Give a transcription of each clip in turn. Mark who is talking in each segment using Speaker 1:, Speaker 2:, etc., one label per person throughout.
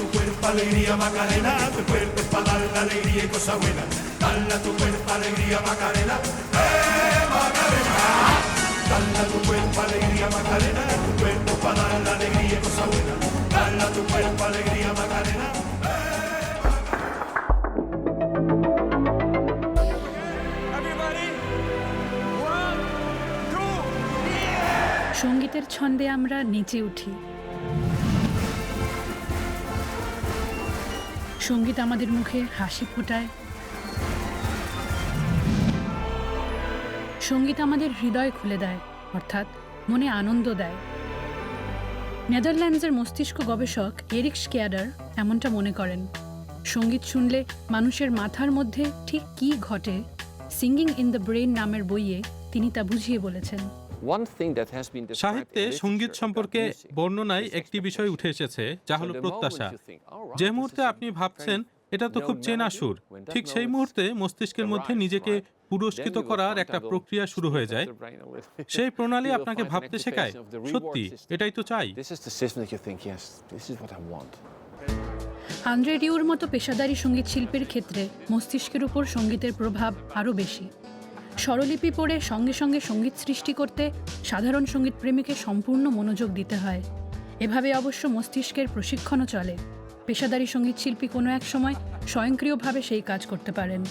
Speaker 1: tu cuerpo alegría Macarena, tu cuerpo es para dar la alegría y cosa buena. Dala tu cuerpo alegría Macarena, eh Macarena. Dala tu cuerpo alegría Macarena, tu cuerpo para dar la alegría y cosa buena. Dala tu cuerpo alegría Macarena.
Speaker 2: সঙ্গীতের ছন্দে আমরা নেচে উঠি সংগীত আমাদের মুখে হাসি ফোটায়। সংগীত আমাদের হৃদয় খুলে দেয়, অর্থাৎ মনে আনন্দ দেয়। নেদারল্যান্ডসের মস্তিষ্ক গবেষক এরিক স্কেয়াডার এমনটা মনে করেন, সংগীত শুনলে মানুষের মাথার মধ্যে ঠিক কী ঘটে, সিঙ্গিং ইন দ্য ব্রেন নামের বইয়ে তিনি তা বুঝিয়ে বলেছেন।
Speaker 3: সাহিত্যে সংগীত সম্পর্কে বর্ণনায় একটি বিষয় উঠে এসেছে যা হলো প্রত্যাশা। যে মুহূর্তে আপনি ভাবছেন এটা তো খুব চেনা সুর ঠিক সেই মুহূর্তে মস্তিষ্কের মধ্যে নিজেকে পুরস্কৃত করার একটা প্রক্রিয়া শুরু হয়ে যায়। সেই প্রণালী আপনাকে ভাবতে শেখায়। সত্যি এটাই তো চাই.
Speaker 2: আন্দ্রে রিউর মতো পেশাদারী সংগীত শিল্পীর ক্ষেত্রে মস্তিষ্কের উপর সঙ্গীতের প্রভাব আরও বেশি। স্বরলিপি পড়ে সঙ্গে সঙ্গে সংগীত সৃষ্টি করতে সাধারণ সংগীত প্রেমীকে সম্পূর্ণ মনোযোগ দিতে হয়। এভাবে অবশ্য মস্তিষ্কের প্রশিক্ষণও চলে। পেশাদারী সংগীত শিল্পী কোনো এক সময় স্বয়ংক্রিয়ভাবে সেই কাজ করতে পারেন।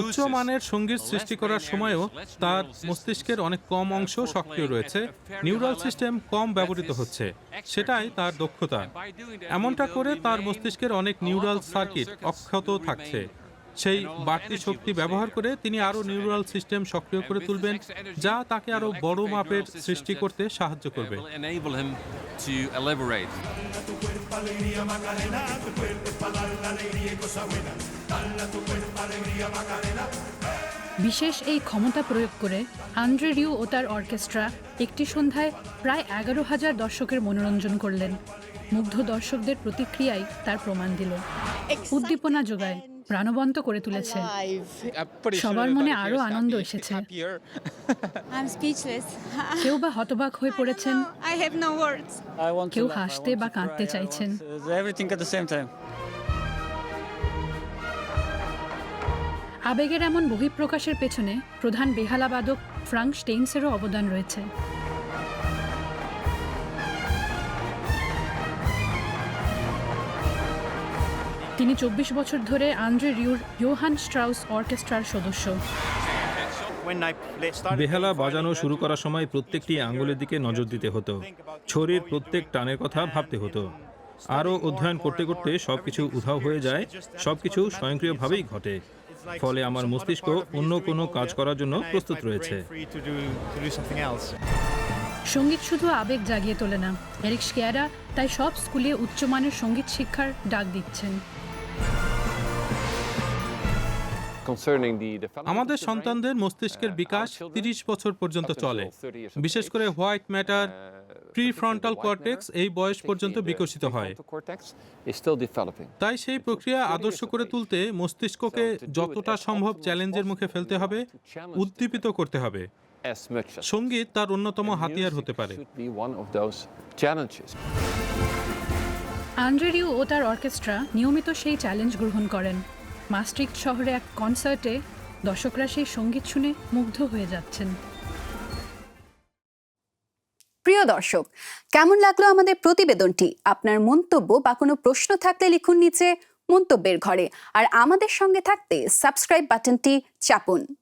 Speaker 3: উচ্চ মানের সংগীত সৃষ্টি করার সময়ও তার মস্তিষ্কের অনেক কম অংশ সক্রিয় রয়েছে। নিউরাল সিস্টেম কম ব্যবহৃত হচ্ছে। সেটাই তার দক্ষতা। এমনটা করে তার মস্তিষ্কের অনেক নিউরাল সার্কিট অক্ষত থাকছে। সেই বাড়তি শক্তি ব্যবহার করে তিনি আরও নিউরাল সিস্টেম সক্রিয় করে তুলবেন, যা তাকে আরও বড় মাপের সৃষ্টি করতে সাহায্য করবে.
Speaker 2: বিশেষ এই ক্ষমতা প্রয়োগ করে আন্দ্রে রিউ ও তার অর্কেস্ট্রা একটি সন্ধ্যায় প্রায় এগারো হাজার দর্শকের মনোরঞ্জন করলেন। মুগ্ধ দর্শকদের প্রতিক্রিয়াই তার প্রমাণ দিল। উদ্দীপনা যোগায়। প্রাণবন্ত করে তুলেছে। সবার মনে আরও আনন্দ এসেছে। কেউ বা হতবাক হয়ে পড়েছেন? কেউ হাসতে বা কাঁদতে চাইছেন। আবেগের এমন বহিঃপ্রকাশের পেছনে প্রধান বেহালাবাদক ফ্রাঙ্ক স্টেইনসেরও অবদান রয়েছে। তিনি চব্বিশ বছর ধরে আন্দ্রে রিউর ইয়োহান স্ট্রাউস অর্কেস্ট্রার সদস্য।
Speaker 4: বেহালা বাজানো শুরু করার সময় প্রত্যেকটি আঙ্গুলের দিকে নজর দিতে হতো। ছড়ির প্রত্যেক টানের কথা ভাবতে হতো। আরও অধ্যয়ন করতে করতে সব কিছু উধাও হয়ে যায় সবকিছু স্বয়ংক্রিয়ভাবেই ঘটে। ফলে আমার মস্তিষ্ক অন্য কোনো কাজ করার জন্য প্রস্তুত রয়েছে।
Speaker 2: সংগীত শুধু আবেগ জাগিয়ে তোলে না। এরিক স্কেয়ারা তাই সব স্কুলে উচ্চমানের সংগীত শিক্ষার ডাক দিচ্ছেন।
Speaker 3: আমাদের সন্তানদের মস্তিষ্কের
Speaker 5: uh,
Speaker 3: বিকাশ
Speaker 5: our children,
Speaker 3: তিরিশ বছর পর্যন্ত চলে।
Speaker 5: 30
Speaker 3: বিশেষ করে white matter
Speaker 5: uh,
Speaker 3: prefrontal cortex এই বয়স পর্যন্ত বিকশিত হয়. তাই সেই প্রক্রিয়া আদর্শ করে তুলতে মস্তিষ্ককে যতটা সম্ভব চ্যালেঞ্জের মুখে ফেলতে হবে উদ্দীপিত করতে হবে। সংগীত তার অন্যতম হাতিয়ার হতে পারে।
Speaker 5: Should be one of those challenges.
Speaker 2: André Rieu ও তার অর্কেস্ট্রা নিয়মিত সেই চ্যালেঞ্জ গ্রহণ করেন। মাস্ট্রিক্ট শহরে এক কনসার্টে দর্শকরা সেই সংগীত শুনে মুগ্ধ হয়ে যাচ্ছেন।
Speaker 6: প্রিয় দর্শক, কেমন লাগল আমাদের প্রতিবেদনটি? আপনার মন্তব্য বা কোনো প্রশ্ন থাকলে লিখুন নিচে মন্তব্যের ঘরে। আর আমাদের সঙ্গে থাকতে সাবস্ক্রাইব বাটনটি চাপুন।